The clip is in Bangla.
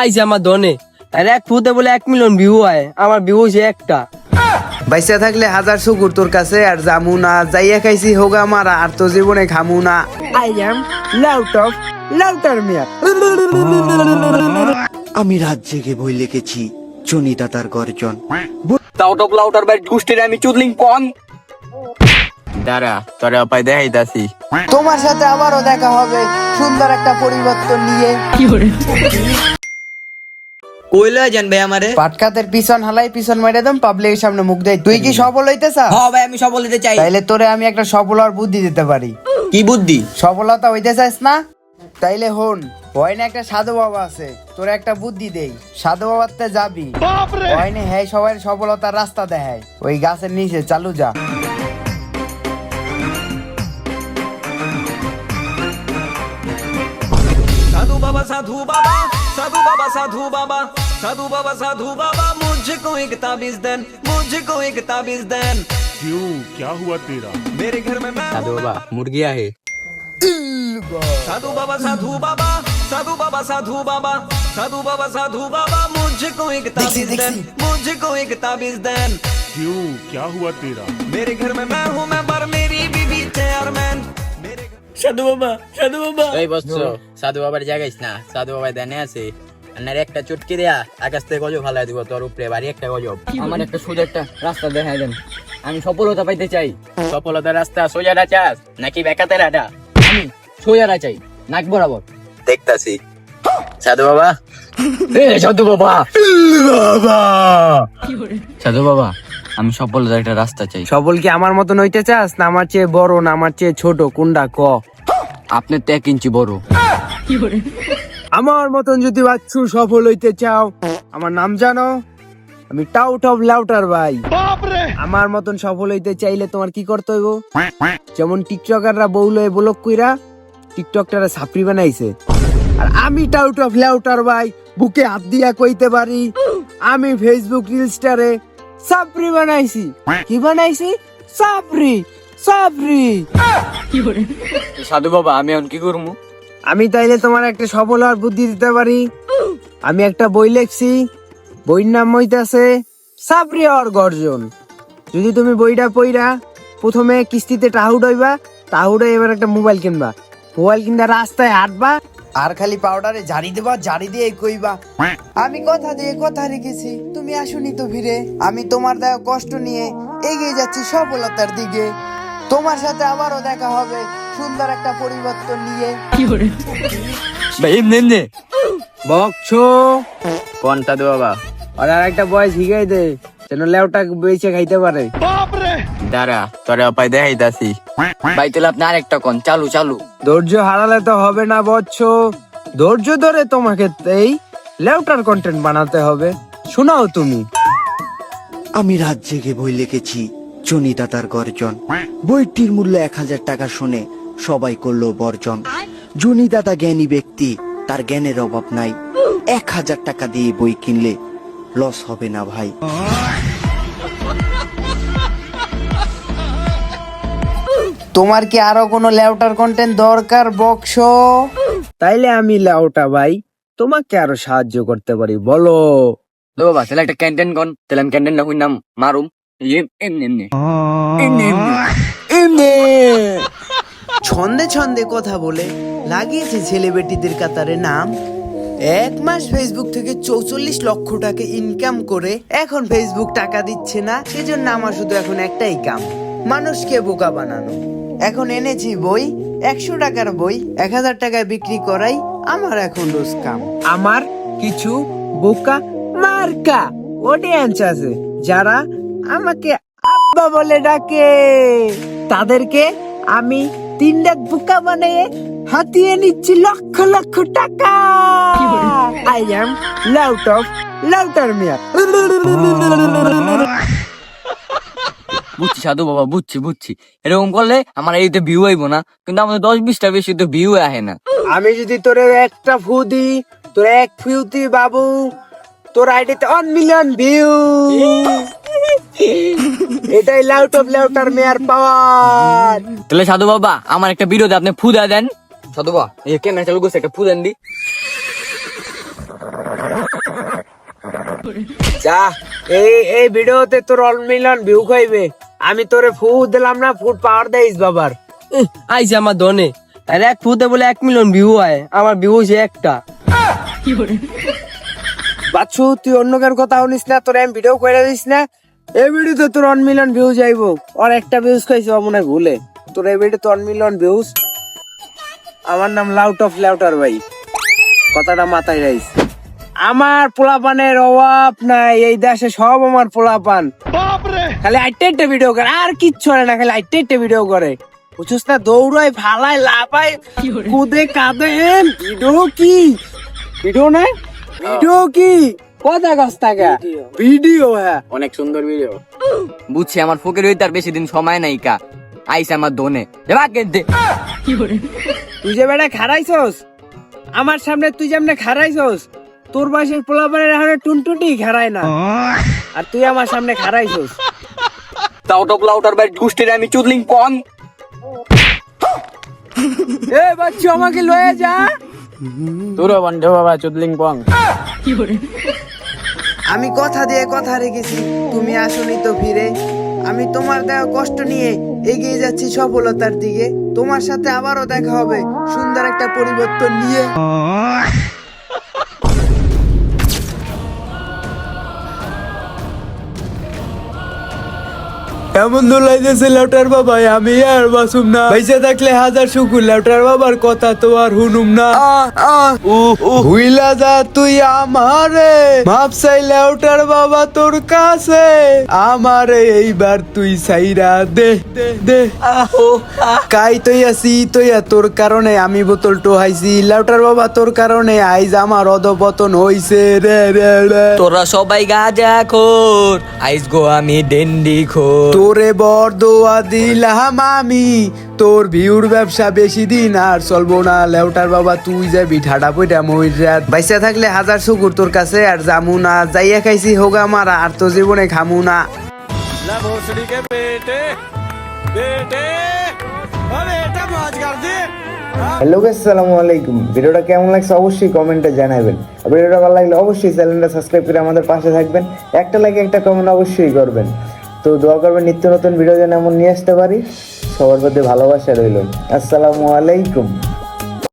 আইছে আমার দনে আর এক ফুতে বলে এক মিলিয়ন ভিউ হয়। আমার ভিউ হয়েছে একটা। বাইসা থাকলে হাজার শুকুর তোর কাছে আর জামু না। যাইয়া খাইছি হোগা মারা আর তো জীবনে খামু না। I am loud of louder মিয়া আমি রাত জেগে বই লিখেছি চনিতা তার গর্জন। তাও টপ লাউটার বাই গুষ্টির আমি চুদলিং কন। দাঁড়া তোরে অপায় দেখাইতাছি। তোমার সাথে আবারও দেখা হবে সুন্দর একটা পরিবর্তন নিয়ে। কইলে জান ভাই আমারে? পাটকাতের পিছন হালাই পিছন মেরে দম পাবলিকের সামনে মুখ দেয়। তুই কি সফল হইতেছা? হ ভাই আমি সফল হতে চাই। তাইলে তোরে আমি একটা সফলার বুদ্ধি দিতে পারি। কি বুদ্ধি? সফলতা হইতে চাস না? তাইলে হন ওইনে একটা সাধু বাবা আছে তোর একটা বুদ্ধি দেই। সাধু বাবাতে যাবি। ওইনে হ্যাঁ সবাই সফলতার রাস্তা দেখায়। ওই গাছের নিচে চালু যা। साधु बाबा साधु बाबा साधु बाबा साधु बाबा साधु बाबा मुझको एक ताबीज देन मुझको एक ताबीज देन क्यों क्या हुआ तेरा मेरे घर में मैं साधु बाबा मुर्गिया है साधु बाबा साधु बाबा साधु बाबा साधु बाबा साधु बाबा साधु बाबा मुझको एक ताबीज देन मुझको एक ताबीज देन क्यों क्या हुआ तेरा मेरे घर में मैं हूँ मैं पर मेरी बीबी चेयरमैन সাধু বাবা সাধু বাবা। এই বস্তু সাধু বাবার জায়গায় না সাধু বাবার দেনে আছে। আর একটা চুটকি দেয়া আকাশ থেকে গজব ফালাই দিব তোর উপরে বাড়ি একটা গজব। আমার একটা সোজা একটা রাস্তা দেখাই দেন। আমি সফলতা পাইতে চাই। সফলতার রাস্তা সোজাটা চাস নাকি বেকাতে রাটা আমি সোজারা চাই নাক বরাবর। দেখতাছি। সাধু বাবা। এ সাধু বাবা। সাধু বাবা। আমি সফলতার একটা রাস্তা চাই। সফল কি আমার মতন হইতে চাস? না আমার চেয়ে বড় না আমার চেয়ে ছোট কোনটা ক? আপনার তো এক ইঞ্চি বড়। আমার মতন যদি বাচ্চু সফল হইতে চাও আমার নাম জানো? আমি টাউট অফ লাউটার ভাই। আমার মতন সফল হইতে চাইলে তোমার কি করতে হইব? যেমন টিকটকাররা বউল হয়ে ব্লক কইরা টিকটকটারে সাপড়ি বানাইছে। আর আমি টাউট অফ লাউটার ভাই বুকে হাত দিয়া কইতে পারি। আমি ফেসবুক রিলস্টারে সাপড়ি বানাইছি। কি বানাইছি? সাপড়ি সাপড়ি সাধু বাবা আমি এখন কি করব? আমি তাইলে তোমার একটা সফল হওয়ার বুদ্ধি দিতে পারি। আমি একটা বই লেখছি। বইর নাম হইতাছে সাবরি হওয়ার গর্জন। যদি তুমি বইটা পইরা প্রথমে কিস্তিতে টাহুড হইবা টাহুডে এবার একটা মোবাইল কিনবা। মোবাইল কিনবা রাস্তায় হাঁটবা। আর খালি পাউডারে ঝাড়ি দেবা ঝাড়ি দিয়ে কইবা। আমি কথা দিয়ে কথা রেখেছি। তুমি আসুনি তো ফিরে আমি তোমার দেওয়া কষ্ট নিয়ে এগিয়ে যাচ্ছি সফলতার দিকে। তোমার সাথে আবারও দেখা হবে সুন্দর একটা পরিবর্তন নিয়ে। ভাই এমনি এমনি। বকছো? কোন সাধু বাবা? আর আর একটা বয়স শিখাই দে যেন লেউটা বেঁচে খাইতে পারে। দাঁড়া তোরে অপায় দেখাইতাছি। ভাই তাহলে আপনি আরেকটা কোন? চালু চালু। ধৈর্য হারালে তো হবে না বচ্চ ধৈর্য ধরে তোমাকে এই লেউটার কন্টেন্ট বানাতে হবে। শোনাও তুমি। আমি রাত জেগে বই লিখেছি চনিতা তার গর্জন। বইটির মূল্য এক হাজার টাকা শুনে সবাই করল বর্জন। জনিদাতা জ্ঞানী ব্যক্তি তার জ্ঞানের অভাব নাই। এক হাজার টাকা দিয়ে বই কিনলে লস হবে না ভাই। তোমার কি আরও কোনো লেউটার কন্টেন্ট দরকার বক্স? তাইলে আমি লেউটা ভাই তোমাকে আরও সাহায্য করতে পারি বলো। তো বাবা তাহলে একটা ক্যান্টেন কোন তাহলে আমি ক্যান্টেন না নাম মারুম এম- এমনি এমনি এমনি এমনি ছন্দে ছন্দে কথা বলে লাগিয়েছে ছেলেবেটিদের কাতারে নাম। এক মাস ফেসবুক থেকে চৌচল্লিশ লক্ষ টাকা ইনকাম করে এখন ফেসবুক টাকা দিচ্ছে না। সেজন্য আমার শুধু এখন একটাই কাম মানুষকে বোকা বানানো। এখন এনেছি বই একশো টাকার বই এক হাজার টাকায় বিক্রি করাই আমার এখন রোজ কাম। আমার কিছু বোকা মার্কা অডিয়েন্স আছে। যারা আমাকে আব্বা বলে ডাকে তাদেরকে আমি তিন লাখ বোকা বানিয়ে হাতিয়ে নিচ্ছি লক্ষ লক্ষ টাকা। I am loud of louder মিয়া বুঝছি সাধু বাবা বুঝছি বুঝছি। এরকম করলে আমার এইতে ভিউ আইবো না কিন্তু আমাদের দশ বিশটা বেশি তো ভিউ আহে না। আমি যদি তোরে একটা ফু দিই তোর এক ফিউতি বাবু তোর আইডিতে ওয়ান মিলিয়ন ভিউ এটাই লাউট অফ লাউটার মেয়ার পাওয়ার তাহলে সাধু বাবা আমার একটা ভিডিওতে আপনি ফুদা দেন। সাধু বাবা এই ক্যামেরা চালু করছে একটা ফুদেন দি। যা এই এই ভিডিওতে তোর অল মিলিয়ন ভিউ খাইবে। আমি তোরে ফু দিলাম না ফুড পাওয়ার দেইস বাবার। আইছে আমার দনে আর এক ফুতে বলে এক মিলিয়ন ভিউ আয় আমার ভিউ হয়েছে একটা। বাচ্চু তুই অন্য কার কথা শুনিস না তোর আমি ভিডিও করে দিস না। এই ভিডিওতে তোর ওয়ান মিলিয়ন ভিউজ যাইবো। আর একটা ভিউজ খাইছো মনে ভুলে। তোর এই ভিডিওতে ওয়ান মিলিয়ন ভিউজ আমার নাম লাউট অফ লাউটার ভাই। কথাটা মাথায় রাইস আমার পোলাপানের অভাব নাই এই দেশে সব আমার পোলাপান। খালি আইটে আইটে ভিডিও করে আর কিচ্ছু হয় না খালি আইটে আইটে ভিডিও করে। বুঝছিস না দৌড়ায় ফালায় লাফায় কুদে কাঁদে ভিডিও কি? ভিডিও না ভিডিও কি? কথা গাছ টাকা ভিডিও হ্যাঁ। অনেক সুন্দর ভিডিও বুঝছি আমার ফকির হইতে আর বেশি দিন সময় নাই কা। আইছে আমার দনে এবার কেনতে তুই যে বেটা খারাইছস আমার সামনে তুই যেমনে খারাইছস তোর বয়সের পোলাপানের এখন টুনটুটি খারায় না। আর তুই আমার সামনে খারাইছস তাও টপ লাউটার বাই গুষ্টির আমি চুদলিং কম এ বাচ্চু আমাকে লয়ে যা। বন্ধু বাবা, চুদলিং পং। আমি কথা দিয়ে কথা রেখেছি, তুমি আসনি তো ফিরে। আমি তোমার দেওয়া কষ্ট নিয়ে এগিয়ে যাচ্ছি সফলতার দিকে। তোমার সাথে আবারও দেখা হবে, সুন্দর একটা পরিবর্তন নিয়ে। এমন দোলাইতেছে লাউটার বাবাই আমি আর বাসুম না। পয়সা থাকলে হাজার শুকুর লাউটার বাবার কথা তো আর হুনুম না। হুইলা যা তুই আমারে মাপ চাই লাউটার বাবা তোর কাছে। আমারে এইবার তুই সাইরা দে দে কাই তৈয়া সি তৈয়া তোর কারণে আমি বোতল টোহাইছি লাউটার বাবা তোর কারণে আইজ আমার অধপতন হইছে রে রে রে। তোরা সবাই গাজা খোর আইস গো আমি ডেন্ডি খোর। তোরে বর দোয়া দিলাম আমি। তোর ভিউর ব্যবসা বেশি দিন আর চলবো না। লেউটার বাবা তুই যাবি ঠাডা পইটা মইর বাইসা থাকলে হাজার শুকুর তোর কাছে আর জামু না। যাইয়া খাইছি হোগা মারা আর তো জীবনে খামু না। হ্যালো গাইস আসসালামু আলাইকুম। ভিডিওটা কেমন লাগছে অবশ্যই কমেন্টে জানাবেন। আর ভিডিওটা ভালো লাগলে অবশ্যই চ্যানেলটা সাবস্ক্রাইব করে আমাদের পাশে থাকবেন। একটা লাইক একটা কমেন্ট অবশ্যই করবেন। তো দোয়া করবেন নিত্য নতুন ভিডিও যেন এমন নিয়ে আসতে পারি। সবার প্রতি ভালোবাসা রইল। আসসালামু আলাইকুম।